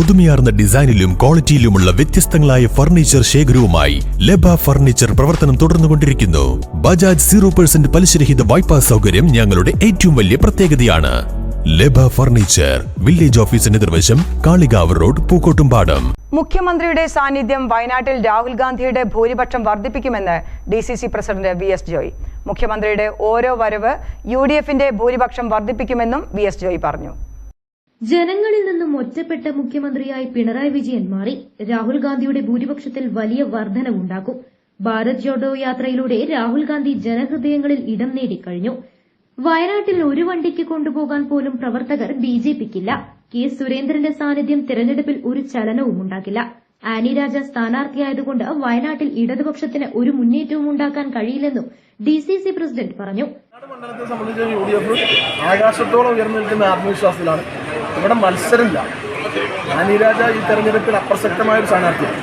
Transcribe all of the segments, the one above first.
പുതുമയാർന്ന ഡിസൈനിലും ക്വാളിറ്റിയിലുമുള്ള വ്യത്യസ്തങ്ങളായ ഫർണിച്ചർ ശേഖരവുമായി ലബ ഫർണിച്ചർ പ്രവർത്തനം തുടർന്നുകൊണ്ടിരിക്കുന്നു. ബജാജ് സീറോ പെർസെന്റ് പലിശരഹിത വായ്പാ സൗകര്യം ഞങ്ങളുടെ ഏറ്റവും വലിയ പ്രത്യേകതയാണ്. ലബ ഫർണിച്ചർ വില്ലേജ് ഓഫീസിന് നിർവശം കാളികാവ് റോഡ് പൂക്കോട്ടുംപാടം. മുഖ്യമന്ത്രിയുടെ സാന്നിധ്യം വയനാട്ടിൽ രാഹുൽ ഗാന്ധിയുടെ ഭൂരിപക്ഷം വർദ്ധിപ്പിക്കുമെന്ന് D C C president V S Joy. മുഖ്യമന്ത്രിയുടെ ഓരോ വരവ് യു ഡി എഫിന്റെ ഭൂരിപക്ഷം വർദ്ധിപ്പിക്കുമെന്നും വി എസ് ജോയ് പറഞ്ഞു. ജനങ്ങളിൽ നിന്നും ഒറ്റപ്പെട്ട മുഖ്യമന്ത്രിയായി പിണറായി വിജയൻ മാറി. രാഹുൽ ഗാന്ധിയുടെ ഭൂരിപക്ഷത്തിൽ വലിയ വർധനവുണ്ടാക്കും. ഭാരത് ജോഡോ യാത്രയിലൂടെ രാഹുൽ ഗാന്ധി ജനഹൃദയങ്ങളിൽ ഇടം നേടിക്കഴിഞ്ഞു. വയനാട്ടിൽ ഒരു വണ്ടിക്ക് കൊണ്ടുപോകാൻ പോലും പ്രവർത്തകർ ബി ജെ പിക്കില്ല. കെ സുരേന്ദ്രന്റെ സാന്നിധ്യം തിരഞ്ഞെടുപ്പിൽ ഒരു ചലനവും ഉണ്ടാക്കില്ല ആനി രാജ സ്ഥാനാർത്ഥിയായതുകൊണ്ട് വയനാട്ടിൽ ഇടതുപക്ഷത്തിന് ഒരു മുന്നേറ്റവും ഉണ്ടാക്കാൻ കഴിയില്ലെന്നും ഡി സി സി പ്രസിഡന്റ് പറഞ്ഞു. മണ്ഡലത്തെ സംബന്ധിച്ച് യു ഡി എഫ് ആകാശത്തോളം ഉയർന്നു നിൽക്കുന്ന ആത്മവിശ്വാസത്തിലാണ്. ഇവിടെ മത്സരമില്ല. ആനിരാജ ഈ തെരഞ്ഞെടുപ്പിൽ അപ്രസക്തമായ ഒരു സ്ഥാനാർത്ഥിയാണ്.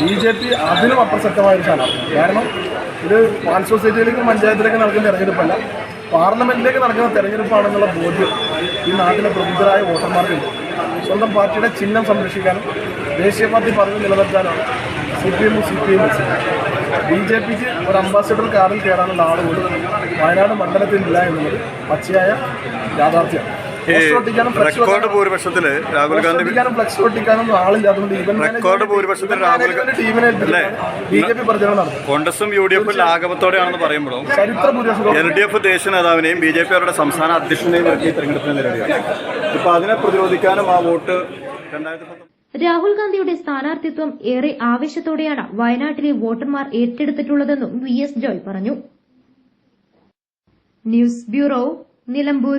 ബി ജെ പി അതിനും അപ്രസക്തമായ ഒരു സ്ഥാനാർത്ഥി കാരണം ഇത് പാൽ സൊസൈറ്റിയിലേക്കും പഞ്ചായത്തിലേക്കും നടക്കുന്ന തെരഞ്ഞെടുപ്പല്ല. പാർലമെന്റിലേക്ക് നടക്കുന്ന തെരഞ്ഞെടുപ്പാണെന്നുള്ള ബോധ്യം ഈ നാട്ടിലെ പ്രബുദ്ധരായ വോട്ടർമാർക്കുണ്ട് സ്വന്തം പാർട്ടിയുടെ ചിഹ്നം സംരക്ഷിക്കാനും ദേശീയ പാർട്ടി പദവി നിലനിർത്താനാണ് സി പി എമ്മും C P I B J പിക്ക് ഒരു അംബാസിഡർ കാറിൽ കയറാനുള്ള ആൾ വയനാട് മണ്ഡലത്തിലില്ല എന്നുള്ളത് പച്ചയായ യാഥാർത്ഥ്യമാണ്. റെക്കോർഡ് ഭൂരിപക്ഷത്തിൽ രാഹുൽ ഗാന്ധി ഫ്ലക്സ് ഒട്ടിക്കാനും ആളില്ലാത്തതുകൊണ്ട് റെക്കോർഡ് ഭൂരിപക്ഷത്തിൽ രാഹുൽ ഗാന്ധി- കോൺഗ്രസും യു ഡി എഫും ലാഘവത്തോടെയാണെന്ന് പറയുമ്പോഴും എൽ ഡി എഫ് ദേശീയ നേതാവിനെയും ബി ജെ പി അവരുടെ സംസ്ഥാന അധ്യക്ഷനെയും ഇറക്കി തെരഞ്ഞെടുപ്പിനെ നേരിടുകയാണ്. ഇപ്പൊ അതിനെ പ്രതിരോധിക്കാനും ആ വോട്ട് രണ്ടായിരത്തി രാഹുൽ ഗാന്ധിയുടെ സ്ഥാനാർത്ഥിത്വം ഏറെ ആവേശത്തോടെയാണ് വയനാട്ടിലെ വോട്ടർമാർ ഏറ്റെടുത്തിട്ടുള്ളതെന്നും വി എസ് ജോയ് പറഞ്ഞു. News bureau Nilambur.